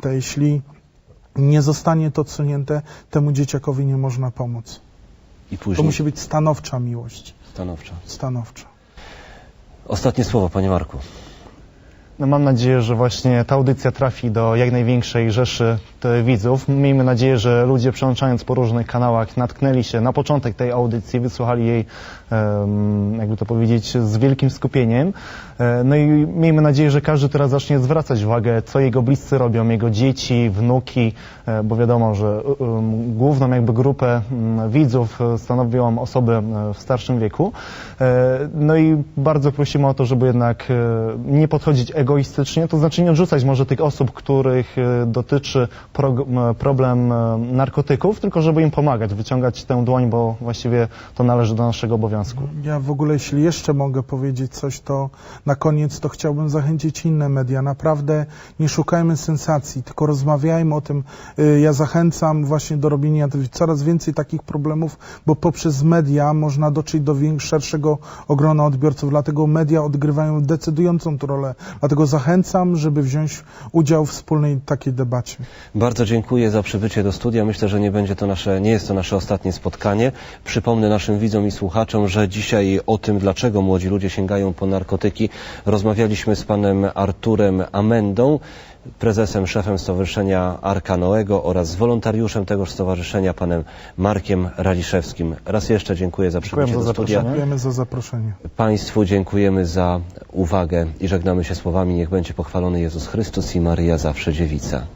To jeśli nie zostanie to odsunięte, temu dzieciakowi nie można pomóc. I To później musi być stanowcza miłość. stanowczo. Stanowcza. Ostatnie słowo, panie Marku. No mam nadzieję, że właśnie ta audycja trafi do jak największej rzeszy te widzów. Miejmy nadzieję, że ludzie przełączając po różnych kanałach natknęli się na początek tej audycji, wysłuchali jej, jakby to powiedzieć, z wielkim skupieniem. E, No i miejmy nadzieję, że każdy teraz zacznie zwracać uwagę, co jego bliscy robią, jego dzieci, wnuki, e, bo wiadomo, że główną jakby grupę mm, widzów e, stanowią osoby e, w starszym wieku. E, No i bardzo prosimy o to, żeby jednak e, nie podchodzić egoistycznie, to znaczy nie odrzucać może tych osób, których e, dotyczy problem e, narkotyków, tylko żeby im pomagać, wyciągać tę dłoń, bo właściwie to należy do naszego obowiązku. Ja w ogóle, jeśli jeszcze mogę powiedzieć coś, to na koniec to chciałbym zachęcić inne media. Naprawdę nie szukajmy sensacji, tylko rozmawiajmy o tym. Y, Ja zachęcam właśnie do robienia coraz więcej takich problemów, bo poprzez media można dotrzeć do szerszego ogrona odbiorców, dlatego media odgrywają decydującą rolę. Dlatego zachęcam, żeby wziąć udział w wspólnej takiej debacie. Bardzo dziękuję za przybycie do studia. Myślę, że nie będzie to nasze, nie jest to nasze ostatnie spotkanie. Przypomnę naszym widzom i słuchaczom, że dzisiaj o tym, dlaczego młodzi ludzie sięgają po narkotyki, rozmawialiśmy z panem Arturem Amendą, prezesem, szefem Stowarzyszenia Arka Noego oraz wolontariuszem tegoż stowarzyszenia, panem Markiem Raliszewskim. Raz jeszcze dziękuję za przybycie do studia. Dziękujemy za zaproszenie. Państwu dziękujemy za uwagę i żegnamy się słowami Niech będzie pochwalony Jezus Chrystus i Maryja zawsze dziewica.